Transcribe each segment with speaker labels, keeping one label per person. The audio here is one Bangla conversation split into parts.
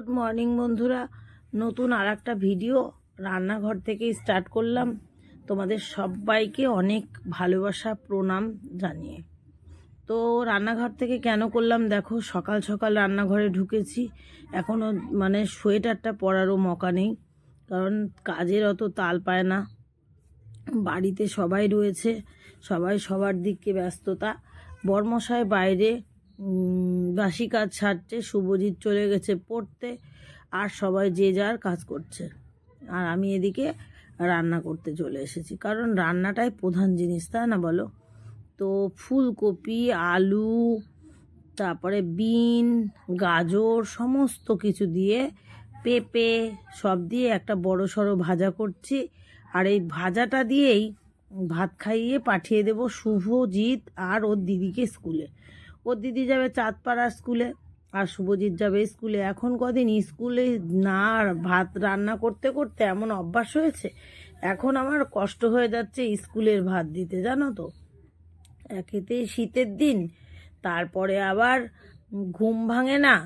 Speaker 1: গুড মর্নিং বন্ধুরা। নতুন আর একটা ভিডিও রান্নাঘর থেকেই স্টার্ট করলাম। তোমাদের সবাইকে অনেক ভালোবাসা, প্রণাম জানিয়ে। তো রান্নাঘর থেকে কেন করলাম দেখো, সকাল সকাল রান্নাঘরে ঢুকেছি। এখনও মানে সোয়েটারটা পরারও মকা নেই, কারণ কাজের অত তাল পায় না। বাড়িতে সবাই রয়েছে, সবাই সবার দিকে ব্যস্ততা। বর্মশায় বাইরে বাসি কাজ ছাড়ছে, শুভজিৎ চলে গেছে পড়তে, আর সবাই যে যার কাজ করছে। আর আমি এদিকে রান্না করতে চলে এসেছি। কারণ রান্নাটাই প্রধান জিনিস, তাই না বলো? তো ফুলকপি, আলু, তারপরে বিন, গাজর, সমস্ত কিছু দিয়ে পেঁপে সব দিয়ে একটা বড় সড়ো ভাজা করছি। আর এই ভাজাটা দিয়েই ভাত খাইয়ে পাঠিয়ে দেব শুভজিৎ আর ওর দিদিকে স্কুলে। ওর দিদি যাবে চাঁদপাড়া স্কুলে আর শুভজিৎ যাবে স্কুলে। এখন কদিন স্কুলে না আর ভাত রান্না করতে করতে এমন অভ্যাস হয়েছে, এখন আমার কষ্ট হয়ে যাচ্ছে স্কুলের ভাত দিতে, জানো তো। একেতে শীতের দিন, তারপরে আবার ঘুম ভাঙে না,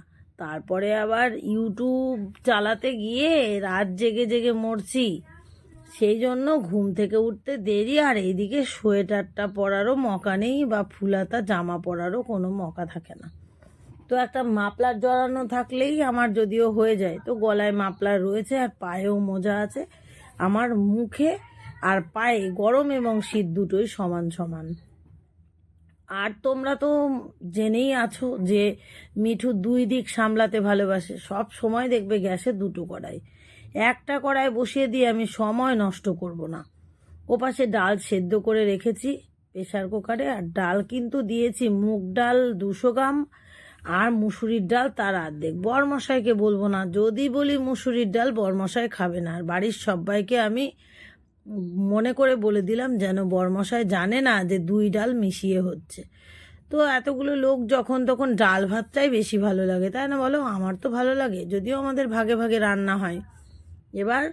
Speaker 1: তারপরে আবার ইউটিউব চালাতে গিয়ে রাত জেগে জেগে মরছি। সেই জন্য ঘুম থেকে উঠতে দেরি, আর এইদিকে সোয়েটারটা পরারও মকা নেই বা ফুলাতা জামা পরারও কোনো মকা থাকে না। তো একটা মাপলার জড়ানো থাকলেই আমার যদিও হয়ে যায়, তো গলায় মাপলার রয়েছে আর পায়েও মোজা আছে। আমার মুখে আর পায়ে গরম এবং শীত দুটোই সমান সমান। আর তোমরা তো জেনেই আছো যে মিঠু দুই দিক সামলাতে ভালোবাসে, সব সময় দেখবে গ্যাসে দুটো কড়াই। একটা কড়াই বসিয়ে দিয়ে আমি সময় নষ্ট করব না। ওপাশে ডাল সেদ্ধ করে রেখেছি প্রেশার কুকারে, আর ডাল কিন্তু দিয়েছি মুগ ডাল দুশো গ্রাম, আর মুসুরির ডাল তার অর্ধেক। বরমশাইকে বলব না, যদি বলি মুসুরির ডাল বরমশাই খাবে না। আর বাড়ির সবাইকে আমি মনে করে বলে দিলাম যেন বরমশাই জানে না যে দুই ডাল মিশিয়ে হচ্ছে। তো এতগুলো লোক যখন তখন ডাল ভাতটাই বেশি ভালো লাগে, তাই না বলো? আমার তো ভালো লাগে, যদিও আমাদের ভাগে ভাগে রান্না হয়। এবার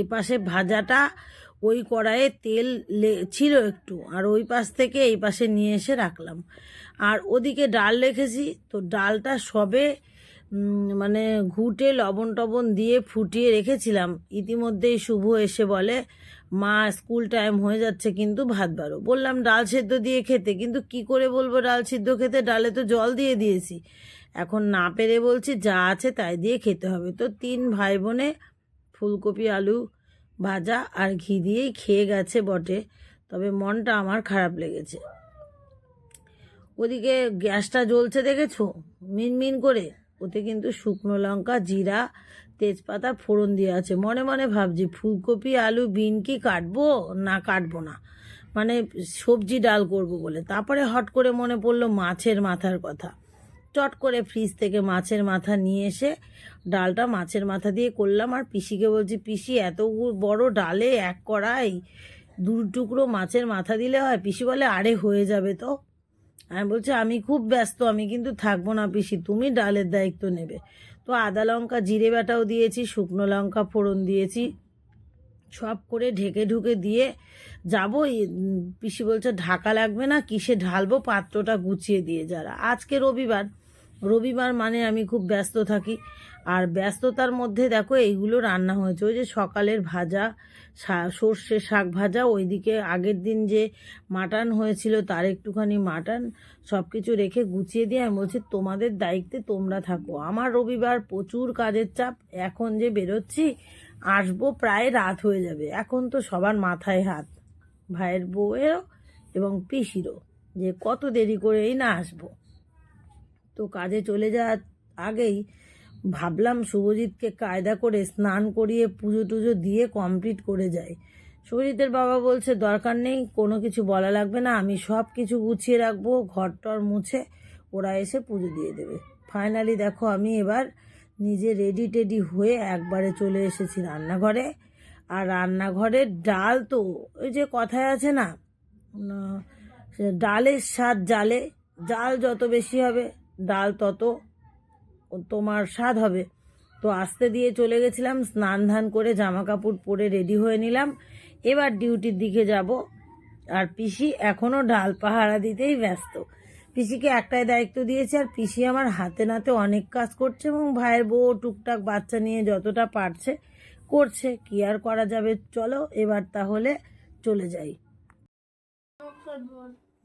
Speaker 1: এ পাশে ভাজাটা ওই কড়াইয়ে তেল ছিল একটু, আর ওই পাশ থেকে এই পাশে নিয়ে এসে রাখলাম। আর ওদিকে ডাল রেখেছি, তো ডালটা সবে মানে ঘুটে লবণ টবণ দিয়ে ফুটিয়ে রেখেছিলাম। ইতিমধ্যেই শুভ এসে বলে, মা, স্কুল টাইম হয়ে যাচ্ছে, কিন্তু ভাত বারো বললাম, ডাল সেদ্ধ দিয়ে খেতে। কিন্তু কি করে বলব, ডাল সিদ্ধ খেতে ডালে তো জল দিয়ে দিয়েছি। এখন না পেরে বলছি, যা আছে তাই দিয়ে খেতে হবে। তো তিন ভাই বোনে ফুলকপি, আলু ভাজা আর ঘি দিয়েই খেয়ে গেছে বটে, তবে মনটা আমার খারাপ লেগেছে। ওদিকে গ্যাসটা জ্বলছে দেখেছ? মিনমিন করে। ওতে কিন্তু শুকনো লঙ্কা, জিরা, তেজপাতা, ফোড়ন দিয়ে আছে। মনে মনে ভাবছি, ফুলকপি, আলু, বিন কি কাটবো? না কাটবো না। মানে সবজি ডাল করব বলে। তারপরে হট করে মনে পড়ল মাছের মাথার কথা। চট করে ফ্রিজ থেকে মাছের মাথা নিয়ে এসে ডালটা মাছের মাথা দিয়ে করলাম। আর পিসিকে বলছি, পিসি, এত বড় ডালে এক কড়াই দু টুকরো মাছের মাথা দিলে হয়? পিসি বলে, আরে, হয়ে যাবে তো। আমি বলছি, আমি খুব ব্যস্ত, আমি কিন্তু থাকব না পিসি, তুমি ডালের দায়িত্ব নেবে। তো আদা লঙ্কা, জিরে বাটাও দিয়েছি, শুকনো লঙ্কা ফোড়ন দিয়েছি। সব করে ঢেকে ঢুকে দিয়ে যাব পিসি বলছে, ঢাকা লাগবে না, কিসে ঢালবো? পাত্রটা গুছিয়ে দিয়ে যারা। আজকে রবিবার রবিবার মানে আমি খুব ব্যস্ত থাকি। আর ব্যস্ততার মধ্যে দেখো, এইগুলো রান্না হয়েছে। ওই যে সকালের ভাজা সর্ষে শাক ভাজা, ওইদিকে আগের দিন যে মাটন হয়েছিল, তার একটুখানি মাটন সব কিছু রেখে গুছিয়ে দিয়ে আমি বলছি, তোমাদের দায়িত্বে তোমরা থাকো। আমার রবিবার প্রচুর কাজের চাপ। এখন যে বেরোচ্ছি, আসব প্রায় রাত হয়ে যাবে। এখন তো সবার মাথায় হাত। ভাইয়ের বউয়েরও এবং পিসিরও। যে কত দেরি করে এই না আসব। তো কাজে চলে যাওয়ার আগেই ভাবলাম শুভজিৎকে কায়দা করে স্নান করিয়ে পুজো টুজো দিয়ে কমপ্লিট করে যাই। শুভজিতের বাবা বলছে, দরকার নেই, কোনো কিছু বলা লাগবে না, আমি সব কিছু গুছিয়ে রাখব ঘর টর মুছে ওরা এসে পুজো দিয়ে দেবে। ফাইনালি দেখো, আমি এবার নিজে রেডি টেডি হয়ে একবারে চলে এসেছি রান্নাঘরে। আর রান্নাঘরের ডাল তো ওই যে কথায় আছে না ডালের স্বাদ জালে, জাল যত বেশি হবে ডাল তত তোমার স্বাদ হবে। তো আসতে দিয়ে চলে গেছিলাম স্নান ধান করে জামা কাপড় পরে রেডি হয়ে নিলাম। এবার ডিউটির দিকে যাব। আর পিসি এখনও ডাল পাহারা দিতেই ব্যস্ত। পিসিকে একটাই দায়িত্ব দিয়েছে আর পিসি আমার হাতে নাতে অনেক কাজ করছে এবং ভাইয়ের বউ টুকটাক বাচ্চা নিয়ে যতটা পারছে করছে। কি আর করা যাবে? চলো এবার তাহলে চলে যাই।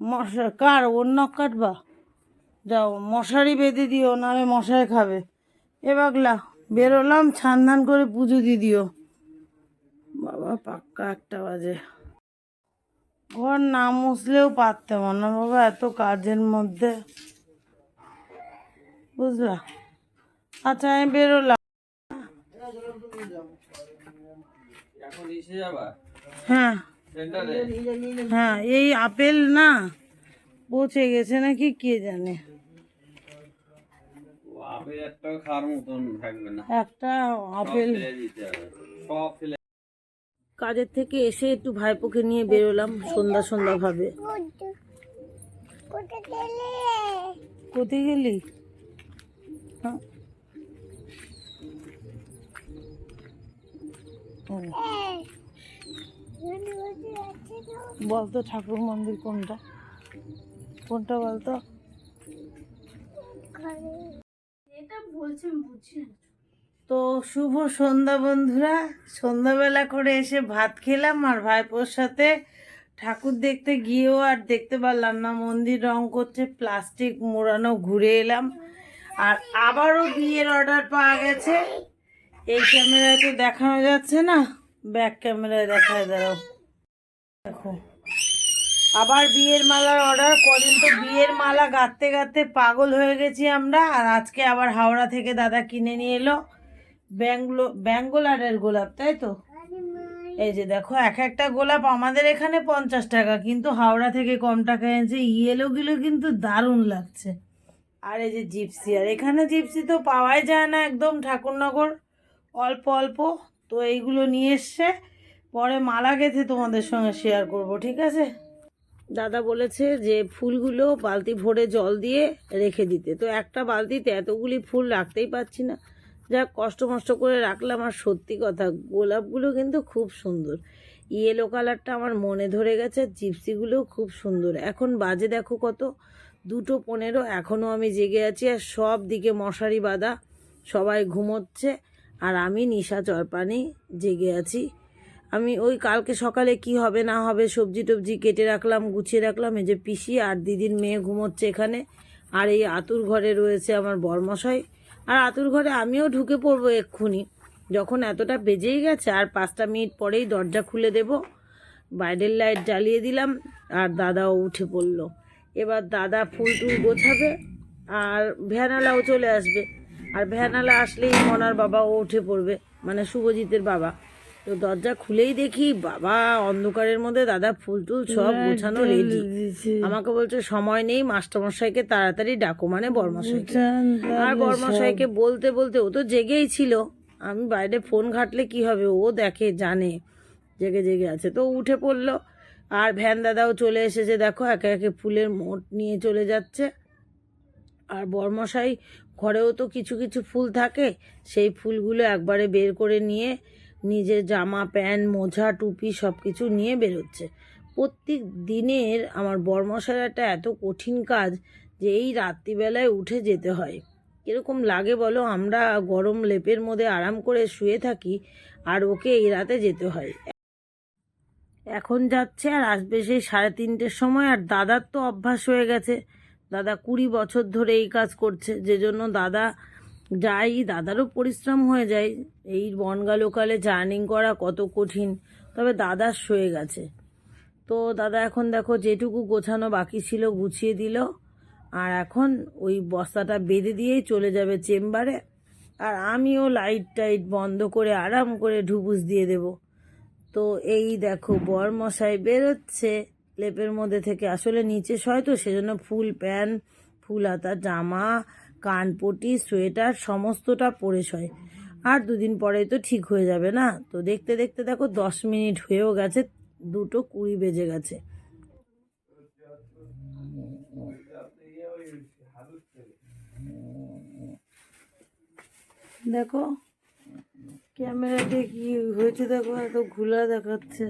Speaker 1: মশা কার নখ কাটবা যাও মশারি বেঁধে দিও নাহলে মশাই খাবে। এ বাগলা বেরোলাম ছান করে পুজো দিয়ে দিও। বাবা পাক্কা একটা বাজে। ঘর না মুছলেও পারতাম না বাবা এত কাজের মধ্যে। বুঝলা? আচ্ছা আমি বেরোলাম। হ্যাঁ। হ্যাঁ এই আপেল না পচে গেছে নাকি কে জানে?
Speaker 2: আপেল খাওয়ার মতন থাকবে না।
Speaker 1: একটা আপেল।
Speaker 2: সব ফেলে
Speaker 1: কাজের থেকে এসে একটু ভাইপোকে নিয়ে বেরোলাম সন্ধ্যা সন্ধ্যা ভাবে। কোথায় গেলি? হ্যাঁ? বলতো ঠাকুর মন্দির কোনটা? কোনটা বলতো? তো শুভ সন্ধ্যা বন্ধুরা। সন্ধ্যাবেলা করে এসে ভাত খেলাম আর ভাইপোর সাথে ঠাকুর দেখতে গিয়েও আর দেখতে পারলাম না। মন্দির রং করছে, প্লাস্টিক মোড়ানো ঘুরে এলাম। আর আবারও বিয়ের অর্ডার পাওয়া গেছে। এই ক্যামেরায় তো দেখানো যাচ্ছে না। ব্যাক ক্যামেরায় দেখায় দাঁড়াও। দেখো। আবার বিয়ের মালার অর্ডার কদিন তো বিয়ের মালা গাঁথতে গাঁথতে পাগল হয়ে গেছি আমরা, আর আজকে আবার হাওড়া থেকে দাদা কিনে নিয়ে এলো ব্যাঙ্গলো, ব্যাঙ্গোলারের গোলাপ, তাই তো? এই যে দেখো, এক একটা গোলাপ আমাদের এখানে পঞ্চাশ টাকা, কিন্তু হাওড়া থেকে কম টাকা এনেছে ইয়েলোগুলো কিন্তু দারুণ লাগছে। আর এই যে জিপসি, আর এখানে জিপসি তো পাওয়াই যায় না একদম ঠাকুরনগর, অল্প অল্প, তো এইগুলো নিয়ে এসছে, পরে মালা গেঁথে তোমাদের সঙ্গে শেয়ার করব, ঠিক আছে? দাদা বলেছে যে ফুলগুলো বালতি ভরে জল দিয়ে রেখে দিতে। তো একটা বালতিতে এতগুলি ফুল রাখতেই পারছি না। যা কষ্ট মষ্ট করে রাখলাম আর সত্যি কথা, গোলাপগুলো কিন্তু খুব সুন্দর। ইয়েলো কালারটা আমার মনে ধরে গেছে জিপসিগুলোও খুব সুন্দর। এখন বাজে দেখো কত, দুটো পনেরো এখনও আমি জেগে আছি আর সব দিকে মশারি বাঁধা, সবাই ঘুমোচ্ছে আর আমি নিশা চরপানি জেগে আছি। আমি ওই কালকে সকালে কি হবে না হবে সবজি টবজি কেটে রাখলাম, গুছিয়ে রাখলাম। এই যে পিসি আর দিদির মেয়ে ঘুমোচ্ছে এখানে। আর এই আতুর ঘরে রয়েছে আমার বরমশাই। আর আতুর ঘরে আমিও ঢুকে পড়ব এক্ষুনি। যখন এতটা বেজেই গেছে, আর পাঁচটা মিনিট পরেই দরজা খুলে দেব। বাইরের লাইট জ্বালিয়ে দিলাম, আর দাদাও উঠে পড়ল। এবার দাদা ফুল টুল গোছাবে, আর ভ্যানালাও চলে আসবে। আর ভ্যানালা আসলেই মনার বাবাও উঠে পড়বে মানে শুভজিতের বাবা। তো দরজা খুলেই দেখি বাবা অন্ধকারের মধ্যে দাদা ফুল টুল সব গোছানো রেডি আমাকে বলছে সময় নেই মাস্টারমশাইকে তাড়াতাড়ি ডাকো। মানে বর্মশাইকে। আর বর্মশাইকে বলতে বলতে ও তো জেগেই ছিল। আমি বাইরে ফোন ঘাটলে কি হবে ও দেখে জানে। জেগে জেগে আছে। তো উঠে পড়ল। আর ভ্যান দাদাও চলে এসেছে। দেখো একে একে ফুলের মোট নিয়ে চলে যাচ্ছে। আর বর্মশাই ঘরেও তো কিছু কিছু ফুল থাকে। সেই ফুলগুলো একবারে বের করে নিয়ে নিজের জামা, প্যান্ট, মোজা, টুপি সব কিছু নিয়ে বেরোচ্ছে। প্রত্যেক দিনের আমার বর্মশাইয়ের একটা এত কঠিন কাজ যে এই রাত্রিবেলায় উঠে যেতে হয়। কীরকম লাগে বলো, আমরা গরম লেপের মধ্যে আরাম করে শুয়ে থাকি আর ওকে এই রাতে যেতে হয়। এখন যাচ্ছে আর আসবে সেই সাড়ে তিনটের সময় আর দাদার তো অভ্যাস হয়ে গেছে। দাদা কুড়ি বছর ধরে এই কাজ করছে যে জন্য দাদা যাই, দাদারও পরিশ্রম হয়ে যায়। এই বনগা লোকালে জার্নিং করা কত কঠিন, তবে দাদার সয়ে গেছে। তো দাদা এখন দেখো যেটুকু গোছানো বাকি ছিল গুছিয়ে দিল, আর এখন ওই বস্তাটা বেঁধে দিয়েই চলে যাবে চেম্বারে, আর আমিও লাইট টাইট বন্ধ করে আরাম করে ঢুবুস দিয়ে দেব। তো এই দেখো বর মশাই বেরোচ্ছে লেপের মধ্যে থেকে, আসলে নিচে শয় তো, সেজন্য ফুল প্যান্ট, ফুল হাতা, জামা কানপটি সোয়েটার, সমস্তটা পরে শয় আর দুদিন পরেই তো ঠিক হয়ে যাবে না? তো দেখতে দেখতে দেখো দশ মিনিট হয়েও গেছে, দুটো কুড়ি বেজে গেছে। দেখো ক্যামেরাতে কি হয়েছে দেখো, এত ঘোলা দেখাচ্ছে।